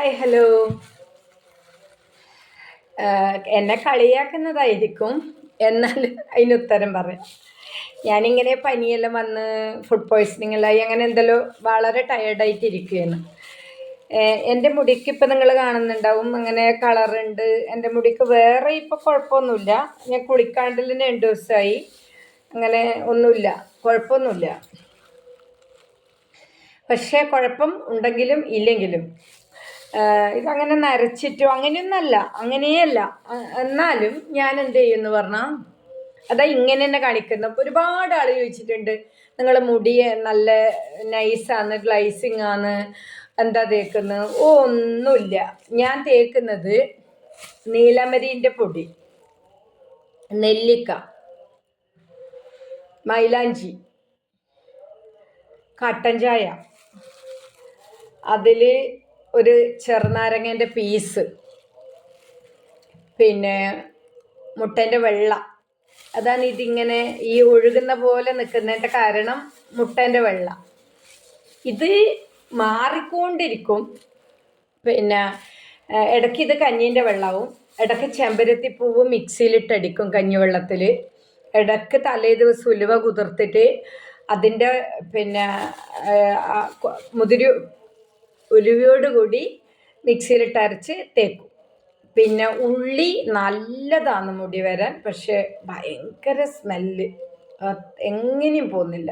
Hi hello എന്നെ കളിയാക്കുന്നതായിരിക്കും. എന്നാൽ അതിന് ഉത്തരം പറയാം. ഞാനിങ്ങനെ പനിയെല്ലാം വന്ന് ഫുഡ് പോയ്സണിങ് എല്ലാം ആയി അങ്ങനെ എന്തെല്ലോ വളരെ ടയേർഡായിട്ടിരിക്കുകയാണ് എന്റെ മുടിക്ക് ഇപ്പം നിങ്ങൾ കാണുന്നുണ്ടാവും. അങ്ങനെ കളറുണ്ട് എന്റെ മുടിക്ക് വേറെ ഇപ്പോൾ കുഴപ്പമൊന്നുമില്ല. ഞാൻ കുളിക്കാണ്ടിൽ രണ്ട് ദിവസമായി. അങ്ങനെ ഒന്നുമില്ല. കുഴപ്പമൊന്നുമില്ല. പക്ഷേ കുഴപ്പം ഉണ്ടെങ്കിലും ഇല്ലെങ്കിലും ഇതങ്ങനെ നരച്ചിട്ടോ അങ്ങനെയൊന്നല്ല അങ്ങനെയല്ല. എന്നാലും ഞാൻ എന്ത് ചെയ്യുമെന്ന് പറഞ്ഞാൽ അതാ ഇങ്ങനെ തന്നെ കാണിക്കുന്നത് അപ്പോൾ ഒരുപാട് ആൾ ചോദിച്ചിട്ടുണ്ട് നിങ്ങൾ മുടി നല്ല നൈസാണ് ഗ്ലൈസിങ് ആണ് എന്താ തേക്കുന്നത് ഓ ഒന്നുമില്ല. ഞാൻ തേക്കുന്നത് നീലമരീന്റെ പൊടി നെല്ലിക്ക മൈലാഞ്ചി കട്ടൻ ചായ. അതിൽ ഒരു ചെറുനാരങ്ങേന്റെ പീസ്. പിന്നെ മുട്ടേന്റെ വെള്ള. അതാണ് ഇതിങ്ങനെ ഈ ഒഴുകുന്ന പോലെ നിൽക്കുന്നതിന്റെ കാരണം മുട്ടേന്റെ വെള്ള. ഇത് മാറിക്കൊണ്ടിരിക്കും. പിന്നെ ഇടയ്ക്ക് ഇത് കഞ്ഞീന്റെ വെള്ളവും ഇടയ്ക്ക് ചെമ്പരത്തിപ്പൂവ് മിക്സിയിലിട്ടടിക്കും കഞ്ഞിവെള്ളത്തിൽ ഇടയ്ക്ക് തലേ ദിവസം ഉലുവ കുതിർത്തിട്ട് അതിന്റെ പിന്നെ മുതിരി ഉലുവയോട് കൂടി മിക്സിയിലിട്ട് അരച്ച് തേക്കും. പിന്നെ ഉള്ളി നല്ലതാണ് മുടി വരാൻ പക്ഷേ ഭയങ്കര സ്മെല്ല്. എങ്ങനെയും പോകുന്നില്ല.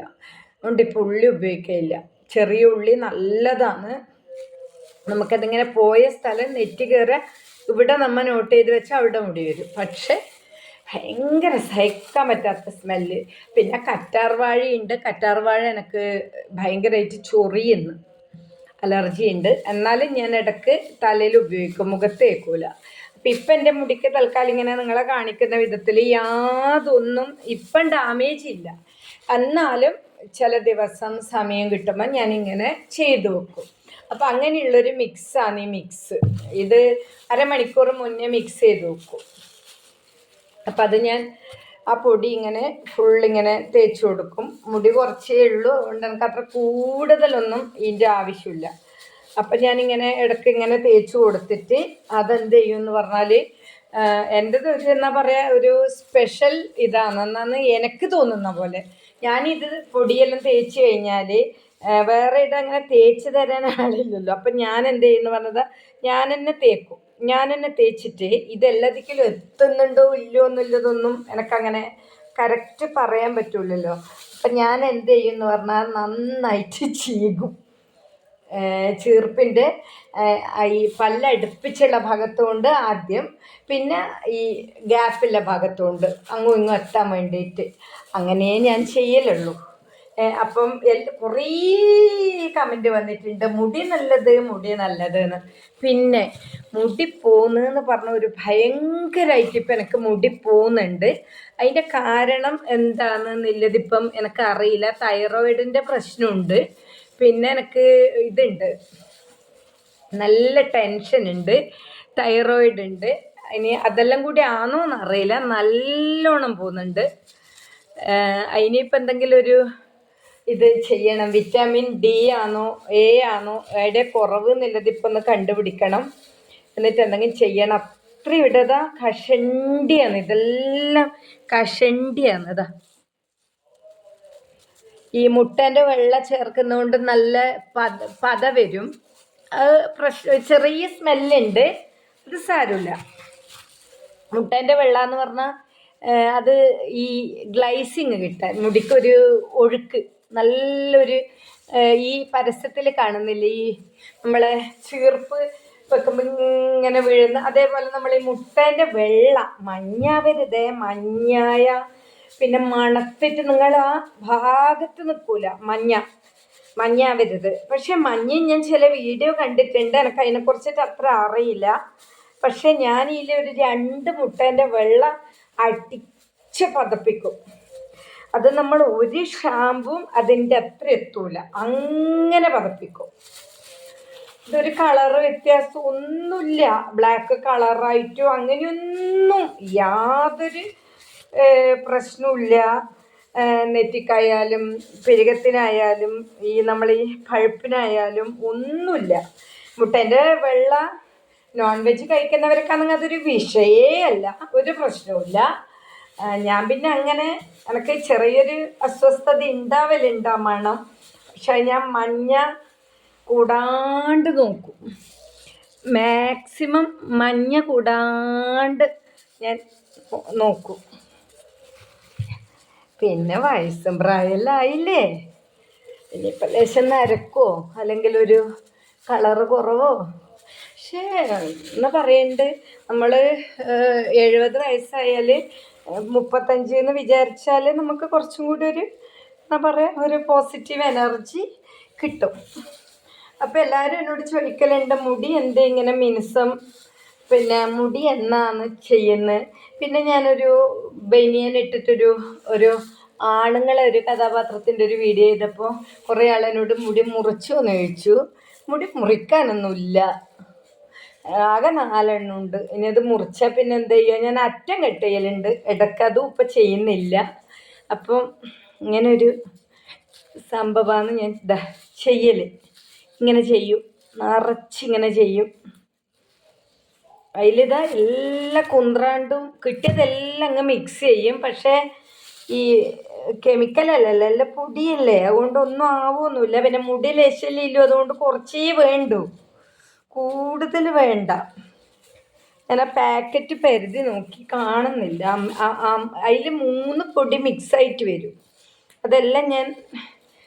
അതുകൊണ്ട് ഇപ്പോൾ ഉള്ളി ഉപയോഗിക്കില്ല ചെറിയ ഉള്ളി നല്ലതാണ്. നമുക്കതിങ്ങനെ പോയ സ്ഥലം നെറ്റ് കയറുക ഇവിടെ നമ്മൾ നോട്ട് ചെയ്ത് വെച്ചാൽ അവിടെ മുടി വരും. പക്ഷേ ഭയങ്കര സഹിക്കാൻ പറ്റാത്ത സ്മെല്ല്. പിന്നെ കറ്റാർവാഴയുണ്ട്. കറ്റാർവാഴ എനിക്ക് ഭയങ്കരമായിട്ട് ചൊറിയുന്നു. അലർജി ഉണ്ട്. എന്നാലും ഞാൻ ഇടയ്ക്ക് തലയിൽ ഉപയോഗിക്കും മുഖത്ത് തേക്കൂല. അപ്പം ഇപ്പം എന്റെ മുടിക്ക് തൽക്കാലം ഇങ്ങനെ നിങ്ങളെ കാണിക്കുന്ന വിധത്തിൽ യാതൊന്നും ഇപ്പം ഡാമേജ് ഇല്ല. എന്നാലും ചില ദിവസം സമയം കിട്ടുമ്പോൾ ഞാനിങ്ങനെ ചെയ്തു വെക്കും. അപ്പം അങ്ങനെയുള്ളൊരു മിക്സാണ് ഈ മിക്സ് ഇത് അരമണിക്കൂർ മുന്നേ മിക്സ് ചെയ്ത് വെക്കും. അപ്പം അത് ഞാൻ ആ പൊടി ഇങ്ങനെ ഫുൾ ഇങ്ങനെ തേച്ചു കൊടുക്കും. മുടി കുറച്ചേ ഉള്ളൂ. അതുകൊണ്ട് എനിക്ക് അത്ര കൂടുതലൊന്നും ഇതിന്റെ ആവശ്യമില്ല. അപ്പം ഞാനിങ്ങനെ ഇടയ്ക്ക് ഇങ്ങനെ തേച്ച് കൊടുത്തിട്ട് അതെന്ത് ചെയ്യും എന്ന് പറഞ്ഞാൽ എന്റെത് ഒരു പറയാ ഒരു സ്പെഷ്യൽ ഇതാണ്. എന്നാണ് എനിക്ക് തോന്നുന്ന പോലെ. ഞാനിത് പൊടിയെല്ലാം തേച്ച് കഴിഞ്ഞാൽ വേറെ ഇതങ്ങനെ തേച്ച് തരാൻ ആളില്ലല്ലോ. അപ്പം ഞാൻ എന്ത് ചെയ്യുന്നു പറഞ്ഞത് ഞാൻ തന്നെ തേക്കും. ഞാൻ തന്നെ തേച്ചിട്ട് ഇതെല്ലാതിക്കലും എത്തുന്നുണ്ടോ ഇല്ലയോ എന്നുള്ളതൊന്നും എനിക്കങ്ങനെ കറക്റ്റ് പറയാൻ പറ്റൂലല്ലോ. അപ്പം ഞാൻ എന്ത് ചെയ്യും എന്ന് പറഞ്ഞാൽ നന്നായിട്ട് ചീകും. ചീർപ്പിന്റെ ഈ പല്ലടുപ്പിച്ചുള്ള ഭാഗത്തുകൊണ്ട് ആദ്യം പിന്നെ ഈ ഗ്യാപ്പുള്ള ഭാഗത്തുകൊണ്ട് അങ്ങും ഇങ്ങും എത്താൻ വേണ്ടിയിട്ട്. അങ്ങനെ ഞാൻ ചെയ്യലുള്ളൂ. അപ്പം കുറേ കമന്റ് വന്നിട്ടുണ്ട്. മുടി നല്ലത് മുടി നല്ലത് എന്ന് പിന്നെ മുടി പോകുന്നതെന്ന് പറഞ്ഞ ഒരു ഭയങ്കരമായിട്ട് ഇപ്പം എനിക്ക് മുടി പോകുന്നുണ്ട് അതിന്റെ കാരണം എന്താണെന്നുള്ളത് ഇപ്പം എനിക്ക് അറിയില്ല. തൈറോയിഡിന്റെ പ്രശ്നമുണ്ട്. പിന്നെ എനിക്ക് ഇതുണ്ട്. നല്ല ടെൻഷൻ ഉണ്ട്. തൈറോയിഡ് ഉണ്ട്. ഇനി അതെല്ലാം കൂടി ആണോ എന്നറിയില്ല നല്ലോണം പോകുന്നുണ്ട് അതിനിപ്പോൾ എന്തെങ്കിലും ഒരു ഇത് ചെയ്യണം. വിറ്റാമിൻ ഡി ആണോ എ ആണോ എയുടെ കുറവ് എന്നുള്ളത് ഒന്ന് കണ്ടുപിടിക്കണം. എന്നിട്ട് എന്തെങ്കിലും ചെയ്യണം. അത്ര ഇടതാ കഷണ്ടിയാണ്. ഇതെല്ലാം കഷണ്ടിയാണ് ഇതാ. ഈ മുട്ടേന്റെ വെള്ള ചേർക്കുന്നതുകൊണ്ട് നല്ല പത പത വരും. പ്രശ്ന ചെറിയ സ്മെല്ലുണ്ട് അത് സാരമില്ല. മുട്ടേന്റെ വെള്ള എന്ന് പറഞ്ഞാൽ അത് ഈ ഗ്ലൈസിങ് കിട്ടാൻ മുടിക്കൊരു ഒഴുക്ക് നല്ലൊരു ഈ പരസ്യത്തിൽ കാണുന്നില്ല ഈ നമ്മളെ ചീർപ്പ് വെക്കുമ്പോൾ ഇങ്ങനെ വീഴുന്ന അതേപോലെ നമ്മൾ ഈ മുട്ടേന്റെ വെള്ള മഞ്ഞാവരുതേ മഞ്ഞായ പിന്നെ മണത്തിട്ട് നിങ്ങൾ ആ ഭാഗത്ത് നിൽക്കൂല മഞ്ഞ മഞ്ഞാവരുത്. പക്ഷെ മഞ്ഞ ഞാൻ ചില വീഡിയോ കണ്ടിട്ടുണ്ട് എനിക്ക് അതിനെക്കുറിച്ചിട്ട് അത്ര അറിയില്ല. പക്ഷെ ഞാൻ ഇതിൽ ഒരു രണ്ട് മുട്ടേന്റെ വെള്ളം അടിച്ച് പതപ്പിക്കും. അത് നമ്മൾ ഒരു ഷാമ്പും അതിന്റെ അത്ര എത്തൂല. അങ്ങനെ പതപ്പിക്കും. ഇതൊരു കളർ വ്യത്യാസം ഒന്നുമില്ല. ബ്ലാക്ക് കളറായിട്ടോ അങ്ങനെയൊന്നും യാതൊരു പ്രശ്നമില്ല നെറ്റിക്കായാലും പെരുകത്തിനായാലും ഈ നമ്മൾ ഈ പഴുപ്പിനായാലും ഒന്നുമില്ല. മുട്ടേന്റെ വെള്ള നോൺ വെജ് കഴിക്കുന്നവർക്കാണെങ്കിൽ അതൊരു വിഷയേ അല്ല. ഒരു പ്രശ്നവുമില്ല. ഞാൻ പിന്നെ അങ്ങനെ എനിക്ക് ചെറിയൊരു അസ്വസ്ഥത ഉണ്ടാവലുണ്ടാ മണം. പക്ഷെ ഞാൻ മഞ്ഞ കൂടാണ്ട് നോക്കും. മാക്സിമം മഞ്ഞ കൂടാണ്ട് ഞാൻ നോക്കും. പിന്നെ വയസ്സും പ്രായമെല്ലാം ആയില്ലേ? ഇനിയിപ്പോൾ ലേശം നരക്കോ? അല്ലെങ്കിൽ ഒരു കളറ് കുറവോ? പക്ഷേ എന്നാ പറയണ്ട്. നമ്മൾ എഴുപത് വയസ്സായാൽ മുപ്പത്തഞ്ച് എന്ന് വിചാരിച്ചാൽ നമുക്ക് കുറച്ചും കൂടി ഒരു എന്നാ പറയുക ഒരു പോസിറ്റീവ് എനർജി കിട്ടും. അപ്പോൾ എല്ലാവരും എന്നോട് ചോദിക്കലുണ്ട് മുടി എന്താ? ഇങ്ങനെ മിനുസം? പിന്നെ മുടി എന്നാണ് ചെയ്യുന്നത് പിന്നെ ഞാനൊരു ബനിയൻ ഇട്ടിട്ടൊരു ഒരു ആണുങ്ങളെ ഒരു കഥാപാത്രത്തിന്റെ ഒരു വീഡിയോ ചെയ്തപ്പോൾ കുറേ ആളെന്നോട് മുടി മുറിച്ചു എന്ന് ചോദിച്ചു. മുടി മുറിക്കാനൊന്നുമില്ല. ആകെ നാലെണ്ണം ഉണ്ട്. ഇനി അത് മുറിച്ചാൽ പിന്നെ എന്ത് ചെയ്യുക ഞാൻ അറ്റം കട്ട് ചെയ്യലുണ്ട്. ഇടയ്ക്ക് അതും ഇപ്പം ചെയ്യുന്നില്ല. അപ്പം ഇങ്ങനൊരു സംഭവമാണ് ഞാൻ ചെയ്യൽ ഇങ്ങനെ ചെയ്യും. നിറച്ചിങ്ങനെ ചെയ്യും. അതിലിതാ എല്ലാ കുന്ത്രാണ്ടും കിട്ടിയതെല്ലാം അങ്ങ് മിക്സ് ചെയ്യും. പക്ഷേ ഈ കെമിക്കലല്ലല്ലോ എല്ലാം പൊടിയല്ലേ? അതുകൊണ്ട് ഒന്നും ആവുമൊന്നുമില്ല പിന്നെ മുടി ലേശല്ലോ അതുകൊണ്ട് കുറച്ചേ വേണ്ടൂ. കൂടുതൽ വേണ്ട. ഞാൻ ആ പാക്കറ്റ് പരിധി നോക്കി കാണുന്നില്ല. അതിൽ മൂന്ന് പൊടി മിക്സ് ആയിട്ട് വരും. അതെല്ലാം ഞാൻ